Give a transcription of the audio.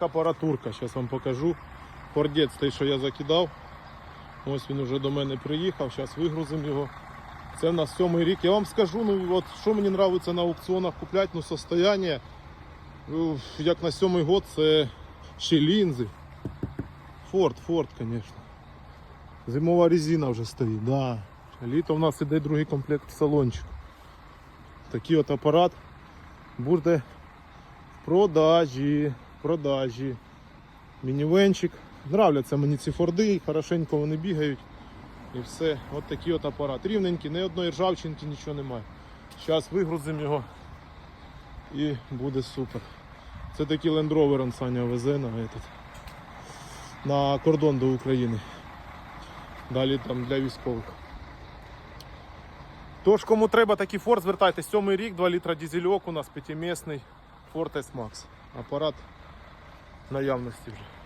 Апаратурка, зараз вам покажу. Фордець той, що я закидав. Ось він вже до мене приїхав, зараз вигрузимо його. Це в нас сьомий рік. Я вам скажу, ну от що мені подобається на аукціонах купляти, ну состояние, ну, як на сьомий год, це ще лінзи. Форд, Форд, звісно. Зимова резина вже стоїть, да. Літо в нас іде другий комплект в салончику. Такий от апарат буде в продажі. Продажі. Мінівенчик. Нравляться мені ці форди, хорошенько вони бігають. І все. От такий от апарат. Рівненький, ні одної ржавчинки, нічого немає. Зараз вигрузимо його і буде супер. Це такий Land Rover Саня везе на, этот, на кордон до України. Далі там для військових. Тож, кому треба такий Ford, звертайтесь. Сьомий рік, 2 літра дизельок у нас п'ятимісний Ford S-Max. Апарат наявності вже.